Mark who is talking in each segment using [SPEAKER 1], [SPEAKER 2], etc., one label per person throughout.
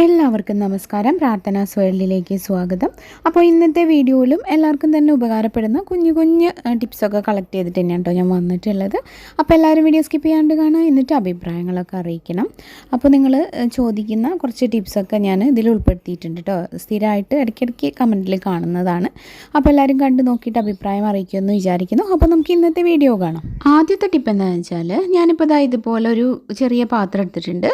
[SPEAKER 1] എല്ലാവർക്കും നമസ്കാരം. പ്രാർത്ഥനാ വേൾഡിലേക്ക് സ്വാഗതം. അപ്പോൾ ഇന്നത്തെ വീഡിയോയിലും എല്ലാവർക്കും തന്നെ ഉപകാരപ്പെടുന്ന കുഞ്ഞു കുഞ്ഞ് ടിപ്സൊക്കെ കളക്ട് ചെയ്തിട്ട് തന്നെയാണ് കേട്ടോ ഞാൻ വന്നിട്ടുള്ളത്. അപ്പോൾ എല്ലാവരും വീഡിയോ സ്കിപ്പ് ചെയ്യാണ്ട് കാണാം എന്നിട്ട് അഭിപ്രായങ്ങളൊക്കെ അറിയിക്കണം. അപ്പോൾ നിങ്ങൾ ചോദിക്കുന്ന കുറച്ച് ടിപ്സൊക്കെ ഞാൻ ഇതിൽ ഉൾപ്പെടുത്തിയിട്ടുണ്ട് കേട്ടോ. സ്ഥിരമായിട്ട് ഇടയ്ക്കിടയ്ക്ക് കമന്റിൽ കാണുന്നതാണ്. അപ്പോൾ എല്ലാവരും കണ്ട് നോക്കിയിട്ട് അഭിപ്രായം അറിയിക്കുമെന്ന് വിചാരിക്കുന്നു. അപ്പോൾ നമുക്ക് ഇന്നത്തെ വീഡിയോ കാണാം. ആദ്യത്തെ ടിപ്പ് എന്താണെന്ന് വെച്ചാൽ ഞാനിപ്പോൾ ഇതാ ഇതുപോലെ ഒരു ചെറിയ പാത്രം എടുത്തിട്ടുണ്ട്.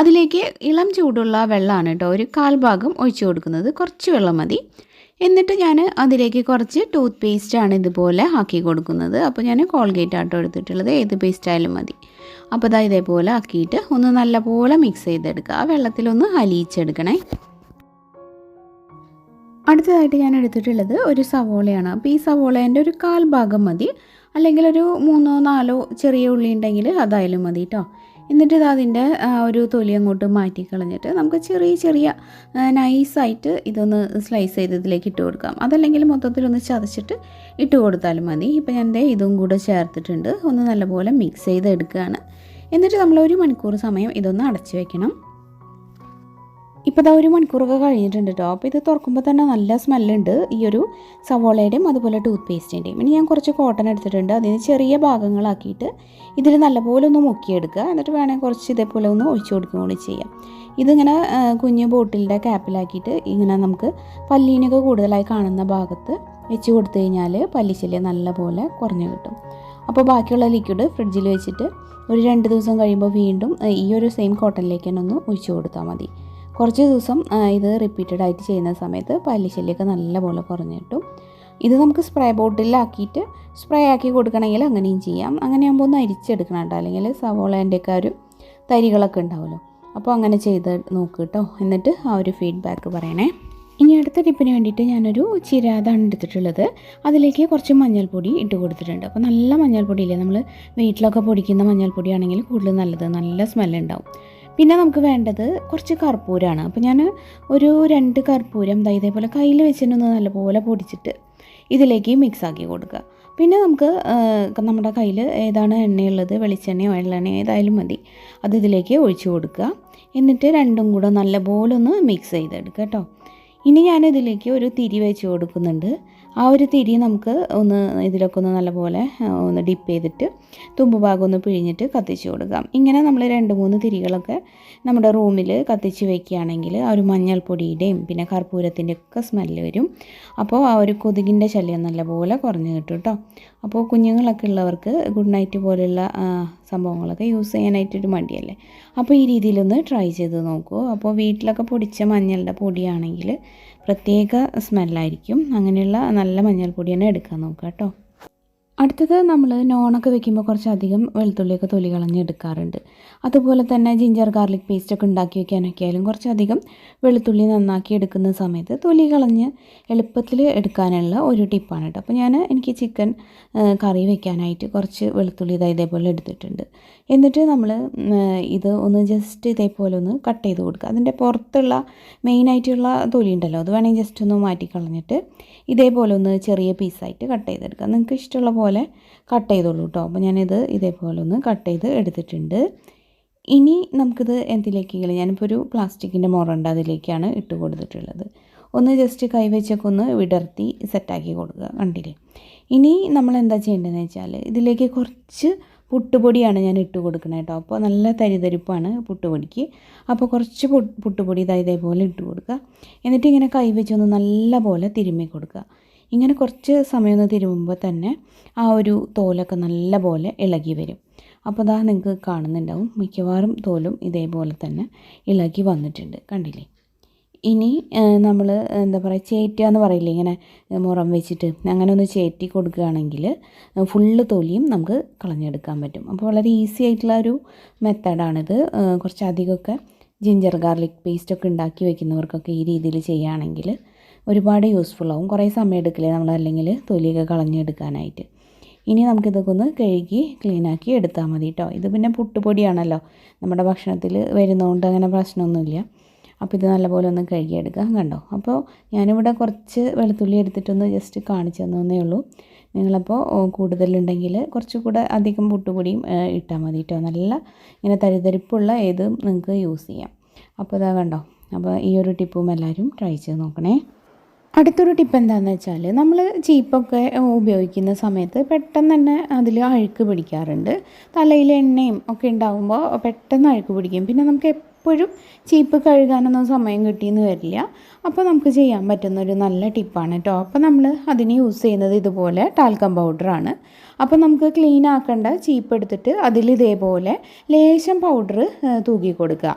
[SPEAKER 1] അതിലേക്ക് ഇളം ചൂടുള്ള വെള്ളമാണ് കേട്ടോ ഒരു കാൽഭാഗം ഒഴിച്ചു കൊടുക്കുന്നത്. കുറച്ച് വെള്ളം മതി. എന്നിട്ട് ഞാൻ അതിലേക്ക് കുറച്ച് ടൂത്ത് പേസ്റ്റാണ് ഇതുപോലെ ആക്കി കൊടുക്കുന്നത്. അപ്പോൾ ഞാൻ കോൾഗേറ്റ് ആട്ടോ എടുത്തിട്ടുള്ളത്. ഏത് പേസ്റ്റായാലും മതി. അപ്പോൾ ഇതാ ഇതേപോലെ ആക്കിയിട്ട് ഒന്ന് നല്ലപോലെ മിക്സ് ചെയ്തെടുക്കുക. ആ വെള്ളത്തിലൊന്ന് അലിയിച്ചെടുക്കണേ. അടുത്തതായിട്ട് ഞാൻ എടുത്തിട്ടുള്ളത് ഒരു സവോളയാണ്. അപ്പോൾ ഈ സവോളേന്റെ ഒരു കാൽ ഭാഗം മതി. അല്ലെങ്കിൽ ഒരു മൂന്നോ നാലോ ചെറിയ ഉള്ളി ഉണ്ടെങ്കിൽ അതായാലും മതി കേട്ടോ എന്നിട്ട് ഇത് അതിന്റെ ഒരു തൊലി അങ്ങോട്ട് മാറ്റി കളഞ്ഞിട്ട് നമുക്ക് ചെറിയ ചെറിയ നൈസായിട്ട് ഇതൊന്ന് സ്ലൈസ് ചെയ്ത് ഇതിലേക്ക് ഇട്ട് കൊടുക്കാം. അതല്ലെങ്കിൽ മൊത്തത്തിലൊന്ന് ചതച്ചിട്ട് ഇട്ട് കൊടുത്താലും മതി. ഇപ്പം ഞാൻ എന്റെ ഇതും കൂടെ ചേർത്തിട്ടുണ്ട്. ഒന്ന് നല്ലപോലെ മിക്സ് ചെയ്ത് എടുക്കുകയാണ് എന്നിട്ട് നമ്മൾ ഒരു മണിക്കൂർ സമയം ഇതൊന്ന് അടച്ചു വെക്കണം. ഇപ്പോൾ ഇതാ ഒരു മണിക്കൂറൊക്കെ കഴിഞ്ഞിട്ടുണ്ട് കേട്ടോ അപ്പോൾ ഇത് തുറക്കുമ്പോൾ തന്നെ നല്ല സ്മെല്ലുണ്ട്. ഈ ഒരു സവോളയുടെയും അതുപോലെ ടൂത്ത് പേസ്റ്റിന്റെയും ഇനി ഞാൻ കുറച്ച് കോട്ടൺ എടുത്തിട്ടുണ്ട്. അതിന് ചെറിയ ഭാഗങ്ങളാക്കിയിട്ട് ഇതിൽ നല്ലപോലെ ഒന്ന് മുക്കിയെടുക്കുക. എന്നിട്ട് വേണമെങ്കിൽ കുറച്ച് ഇതേപോലെ ഒന്ന് ഒഴിച്ചു കൊടുക്കുകയും കൂടി ചെയ്യാം. ഇതിങ്ങനെ കുഞ്ഞു ബോട്ടിലിന്റെ ക്യാപ്പിലാക്കിയിട്ട് ഇങ്ങനെ നമുക്ക് പല്ലീനൊക്കെ കൂടുതലായി കാണുന്ന ഭാഗത്ത് വെച്ച് കൊടുത്തു കഴിഞ്ഞാൽ പല്ലിശല്യം നല്ലപോലെ കുറഞ്ഞു കിട്ടും. അപ്പോൾ ബാക്കിയുള്ള ലിക്വിഡ് ഫ്രിഡ്ജിൽ വെച്ചിട്ട് ഒരു രണ്ട് ദിവസം കഴിയുമ്പോൾ വീണ്ടും ഈ ഒരു സെയിം കോട്ടണിലേക്ക് തന്നെ ഒന്ന് ഒഴിച്ചു കൊടുത്താൽ മതി. കുറച്ച് ദിവസം ഇത് റിപ്പീറ്റഡ് ആയിട്ട് ചെയ്യുന്ന സമയത്ത് പല്ലിശല്യമൊക്കെ നല്ലപോലെ കുറഞ്ഞു കിട്ടും. ഇത് നമുക്ക് സ്പ്രേ ബോട്ടിലാക്കിയിട്ട് സ്പ്രേ ആക്കി കൊടുക്കണമെങ്കിൽ അങ്ങനെയും ചെയ്യാം. അങ്ങനെയാകുമ്പോൾ ഒന്ന് അരിച്ചെടുക്കണം കേട്ടോ. അല്ലെങ്കിൽ സവോളേന്റെയൊക്കെ ഒരു തരികളൊക്കെ ഉണ്ടാവുമല്ലോ. അപ്പോൾ അങ്ങനെ ചെയ്ത് നോക്ക് കേട്ടോ. എന്നിട്ട് ആ ഒരു ഫീഡ്ബാക്ക് പറയണേ. ഇനി അടുത്ത ടിപ്പിന് വേണ്ടിയിട്ട് ഞാനൊരു ചിരാതാണ് എടുത്തിട്ടുള്ളത്. അതിലേക്ക് കുറച്ച് മഞ്ഞൾപ്പൊടി ഇട്ട് കൊടുത്തിട്ടുണ്ട്. അപ്പോൾ നല്ല മഞ്ഞൾപ്പൊടിയില്ലേ? നമ്മൾ വീട്ടിലൊക്കെ പൊടിക്കുന്ന മഞ്ഞൾപ്പൊടിയാണെങ്കിൽ കൂടുതൽ നല്ലത്. നല്ല സ്മെല്ലുണ്ടാവും പിന്നെ നമുക്ക് വേണ്ടത് കുറച്ച് കർപ്പൂരമാണ് അപ്പോൾ ഞാൻ ഒരു രണ്ട് കർപ്പൂരം ഇതേപോലെ കയ്യിൽ വെച്ചിട്ടൊന്ന് നല്ലപോലെ പൊടിച്ചിട്ട് ഇതിലേക്ക് മിക്സ് ആക്കി കൊടുക്കുക. പിന്നെ നമുക്ക് നമ്മുടെ കയ്യിൽ ഏതാണ് എണ്ണയുള്ളത് വെളിച്ചെണ്ണയോ എള്ളെണ്ണയോ ഏതായാലും മതി. അത് ഇതിലേക്ക് ഒഴിച്ചു കൊടുക്കുക. എന്നിട്ട് രണ്ടും കൂടെ നല്ലപോലെ ഒന്ന് മിക്സ് ചെയ്തെടുക്കുക കേട്ടോ. ഇനി ഞാനിതിലേക്ക് ഒരു തിരി വെച്ച് കൊടുക്കുന്നുണ്ട്. ആ ഒരു തിരി നമുക്ക് ഒന്ന് ഇതിലൊക്കെ ഒന്ന് നല്ലപോലെ ഒന്ന് ഡിപ്പ് ചെയ്തിട്ട് തുമ്പ് ഭാഗം ഒന്ന് പിഴിഞ്ഞിട്ട് കത്തിച്ച് കൊടുക്കാം. ഇങ്ങനെ നമ്മൾ രണ്ട് മൂന്ന് തിരികളൊക്കെ നമ്മുടെ റൂമിൽ കത്തിച്ച് വെക്കുകയാണെങ്കിൽ ആ ഒരു മഞ്ഞൾപ്പൊടിയുടെയും പിന്നെ കർപ്പൂരത്തിന്റെ ഒക്കെ സ്മെല്ല് വരും. അപ്പോൾ ആ ഒരു കൊതുകിന്റെ ശല്യം നല്ലപോലെ കുറഞ്ഞു കിട്ടും കേട്ടോ അപ്പോൾ കുഞ്ഞുങ്ങളൊക്കെ ഉള്ളവർക്ക് ഗുഡ് നൈറ്റ് പോലെയുള്ള സംഭവങ്ങളൊക്കെ യൂസ് ചെയ്യാനായിട്ടൊരു മടിയല്ലേ? അപ്പോൾ ഈ രീതിയിലൊന്ന് ട്രൈ ചെയ്ത് നോക്കൂ. അപ്പോൾ വീട്ടിലൊക്കെ പൊടിച്ച മഞ്ഞളുടെ പൊടിയാണെങ്കിൽ പ്രത്യേക സ്മെല്ലായിരിക്കും അങ്ങനെയുള്ള നല്ല മഞ്ഞൾപ്പൊടി തന്നെ എടുക്കാൻ നോക്കുക കേട്ടോ. അടുത്തത് നമ്മൾ നോണൊക്കെ വെക്കുമ്പോൾ കുറച്ചധികം വെളുത്തുള്ളിയൊക്കെ തൊലി കളഞ്ഞെടുക്കാറുണ്ട് അതുപോലെ തന്നെ ജിഞ്ചർ ഗാർലിക് പേസ്റ്റൊക്കെ ഉണ്ടാക്കി വെക്കാനൊക്കെ ആയാലും കുറച്ചധികം വെളുത്തുള്ളി നന്നാക്കി എടുക്കുന്ന സമയത്ത് തൊലി കളഞ്ഞ് എളുപ്പത്തിൽ എടുക്കാനുള്ള ഒരു ടിപ്പാണ് കേട്ടോ. അപ്പോൾ ഞാൻ എനിക്ക് ചിക്കൻ കറി വെക്കാനായിട്ട് കുറച്ച് വെളുത്തുള്ളി ഇതാ ഇതേപോലെ എടുത്തിട്ടുണ്ട്. എന്നിട്ട് നമ്മൾ ഇത് ഒന്ന് ജസ്റ്റ് ഇതേപോലെ ഒന്ന് കട്ട് ചെയ്ത് കൊടുക്കുക അതിന്റെ പുറത്തുള്ള മെയിനായിട്ടുള്ള തൊലി ഉണ്ടല്ലോ അത് വേണമെങ്കിൽ ജസ്റ്റ് ഒന്ന് മാറ്റി കളഞ്ഞിട്ട് ഇതേപോലെ ഒന്ന് ചെറിയ പീസായിട്ട് കട്ട് ചെയ്തെടുക്കുക നിങ്ങൾക്ക് ഇഷ്ടമുള്ള കട്ട് ചെയ്തോളൂ കേട്ടോ അപ്പോൾ ഞാനിത് ഇതേപോലെ ഒന്ന് കട്ട് ചെയ്ത് എടുത്തിട്ടുണ്ട്. ഇനി നമുക്കിത് എന്തിലേക്കെങ്കിലും ഞാനിപ്പോൾ ഒരു പ്ലാസ്റ്റിക്കിന്റെ മുറണ്ട് അതിലേക്കാണ് ഇട്ട് കൊടുത്തിട്ടുള്ളത്. ഒന്ന് ജസ്റ്റ് കൈവച്ചൊക്കെ ഒന്ന് വിടർത്തി സെറ്റാക്കി കൊടുക്കുക കണ്ടില്ലേ? ഇനി നമ്മൾ എന്താ ചെയ്യേണ്ടതെന്ന് വെച്ചാൽ ഇതിലേക്ക് കുറച്ച് പുട്ടുപൊടിയാണ് ഞാൻ ഇട്ട് കൊടുക്കുന്നത് കേട്ടോ അപ്പോൾ നല്ല തരിതരിപ്പാണ് പുട്ടുപൊടിക്ക്. അപ്പോൾ കുറച്ച് പുട്ടുപൊടി ഇതാ ഇതേപോലെ ഇട്ട് കൊടുക്കുക. എന്നിട്ട് ഇങ്ങനെ കൈ വെച്ചൊന്ന് നല്ല പോലെ തിരുമ്മി കൊടുക്കുക. ഇങ്ങനെ കുറച്ച് സമയം ഒന്ന് തിരുമുമ്പോൾ തന്നെ ആ ഒരു തോലൊക്കെ നല്ല പോലെ ഇളകി വരും. അപ്പോൾ അതാ നിങ്ങൾക്ക് കാണുന്നുണ്ടാവും. മിക്കവാറും തോലും ഇതേപോലെ തന്നെ ഇളകി വന്നിട്ടുണ്ട്. കണ്ടില്ലേ? ഇനി നമ്മൾ എന്താ പറയുക ചേറ്റുക എന്ന് പറയില്ലേ? ഇങ്ങനെ മുറം വെച്ചിട്ട് അങ്ങനെ ഒന്ന് ചേറ്റി കൊടുക്കുകയാണെങ്കിൽ ഫുള്ള് തൊലിയും നമുക്ക് കളഞ്ഞെടുക്കാൻ പറ്റും. അപ്പോൾ വളരെ ഈസി ആയിട്ടുള്ള ഒരു മെത്തേഡാണിത് കുറച്ചധികമൊക്കെ ജിഞ്ചർ ഗാർലിക് പേസ്റ്റൊക്കെ ഉണ്ടാക്കി വെക്കുന്നവർക്കൊക്കെ ഈ രീതിയിൽ ചെയ്യുകയാണെങ്കിൽ ഒരുപാട് യൂസ്ഫുൾ ആവും. കുറേ സമയം എടുക്കില്ലേ നമ്മൾ അല്ലെങ്കിൽ തൊലിയൊക്കെ കളഞ്ഞെടുക്കാനായിട്ട്. ഇനി നമുക്കിതൊക്കെ ഒന്ന് കഴുകി ക്ലീനാക്കി എടുത്താൽ മതി കേട്ടോ ഇത് പിന്നെ പുട്ടുപൊടിയാണല്ലോ. നമ്മുടെ ഭക്ഷണത്തിൽ വരുന്നതുകൊണ്ട് അങ്ങനെ പ്രശ്നമൊന്നുമില്ല. അപ്പോൾ ഇത് നല്ലപോലെ ഒന്ന് കഴുകിയെടുക്കാം കണ്ടോ. അപ്പോൾ ഞാനിവിടെ കുറച്ച് വെളുത്തുള്ളി എടുത്തിട്ടൊന്ന് ജസ്റ്റ് കാണിച്ചു തന്നേ ഉള്ളൂ. നിങ്ങളപ്പോൾ കൂടുതലുണ്ടെങ്കിൽ കുറച്ചുകൂടെ അധികം പുട്ടുപൊടിയും ഇട്ടാൽ മതി കേട്ടോ നല്ല ഇങ്ങനെ തരിതരിപ്പുള്ള ഏതും നിങ്ങൾക്ക് യൂസ് ചെയ്യാം. അപ്പോൾ ഇതാ കണ്ടോ. അപ്പോൾ ഈ ഒരു ടിപ്പും എല്ലാവരും ട്രൈ ചെയ്ത് നോക്കണേ. അടുത്തൊരു ടിപ്പ് എന്താണെന്ന് വെച്ചാൽ നമ്മൾ ചീപ്പൊക്കെ ഉപയോഗിക്കുന്ന സമയത്ത് പെട്ടെന്ന് തന്നെ അതിൽ അഴുക്ക് പിടിക്കാറുണ്ട്. തലയിൽ എണ്ണയും ഒക്കെ ഉണ്ടാകുമ്പോൾ പെട്ടെന്ന് അഴുക്ക് പിടിക്കും. പിന്നെ നമുക്ക് എപ്പോഴും ചീപ്പ് കഴുകാനൊന്നും സമയം കിട്ടിയെന്ന് വരില്ല. അപ്പോൾ നമുക്ക് ചെയ്യാൻ പറ്റുന്ന ഒരു നല്ല ടിപ്പാണ് കേട്ടോ അപ്പോൾ നമ്മൾ അതിന് യൂസ് ചെയ്യുന്നത് ഇതുപോലെ ടാൽക്കം പൗഡറാണ് അപ്പോൾ നമുക്ക് ക്ലീൻ ആക്കേണ്ട ചീപ്പ് എടുത്തിട്ട് അതിൽ ഇതേപോലെ ലേശം പൗഡർ തൂക്കി കൊടുക്കുക.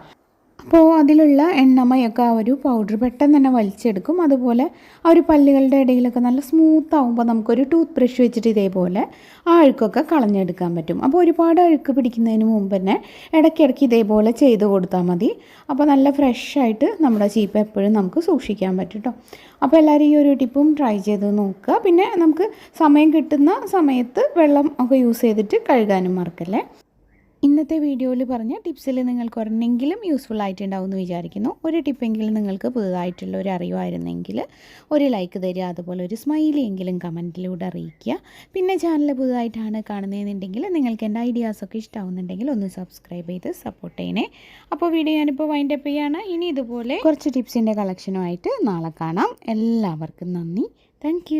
[SPEAKER 1] അപ്പോൾ അതിലുള്ള എണ്ണമയൊക്കെ ആ ഒരു പൗഡർ പെട്ടെന്ന് തന്നെ വലിച്ചെടുക്കും. അതുപോലെ ആ ഒരു പല്ലുകളുടെ ഇടയിലൊക്കെ നല്ല സ്മൂത്ത് ആകുമ്പോൾ നമുക്കൊരു ടൂത്ത് ബ്രഷ് വെച്ചിട്ട് ഇതേപോലെ ആ അഴുക്കൊക്കെ കളഞ്ഞെടുക്കാൻ പറ്റും. അപ്പോൾ ഒരുപാട് അഴുക്ക് പിടിക്കുന്നതിന് മുമ്പ് തന്നെ ഇടയ്ക്കിടയ്ക്ക് ഇതേപോലെ ചെയ്ത് കൊടുത്താൽ മതി. അപ്പോൾ നല്ല ഫ്രഷായിട്ട് നമ്മുടെ ചീപ്പ് എപ്പോഴും നമുക്ക് സൂക്ഷിക്കാൻ പറ്റും കേട്ടോ അപ്പോൾ എല്ലാവരും ഈ ഒരു ടിപ്പും ട്രൈ ചെയ്ത് നോക്കുക. പിന്നെ നമുക്ക് സമയം കിട്ടുന്ന സമയത്ത് വെള്ളം ഒക്കെ യൂസ് ചെയ്തിട്ട് കഴുകാനും മറക്കല്ലേ? ഇന്നത്തെ വീഡിയോയിൽ പറഞ്ഞ ടിപ്സിൽ നിങ്ങൾക്ക് ഒരെണ്ണെങ്കിലും യൂസ്ഫുൾ ആയിട്ടുണ്ടാവും എന്ന് വിചാരിക്കുന്നു. ഒരു ടിപ്പെങ്കിലും നിങ്ങൾക്ക് പുതുതായിട്ടുള്ള ഒരു അറിവായിരുന്നെങ്കിൽ ഒരു ലൈക്ക് തരിക അതുപോലെ ഒരു സ്മൈലി എങ്കിലും കമന്റിലൂടെ അറിയിക്കുക. പിന്നെ ചാനൽ പുതുതായിട്ടാണ് കാണുന്നതെന്നുണ്ടെങ്കിൽ നിങ്ങൾക്ക് എന്റെ ഐഡിയാസൊക്കെ ഇഷ്ടമാവുന്നുണ്ടെങ്കിൽ ഒന്ന് സബ്സ്ക്രൈബ് ചെയ്ത് സപ്പോർട്ട് ചെയ്യണേ. അപ്പോൾ വീഡിയോ ഞാനിപ്പോൾ വൈൻഡ് അപ്പ് ചെയ്യാണ്. ഇനി ഇതുപോലെ കുറച്ച് ടിപ്സിന്റെ കളക്ഷനുമായിട്ട് നാളെ കാണാം. എല്ലാവർക്കും നന്ദി. താങ്ക്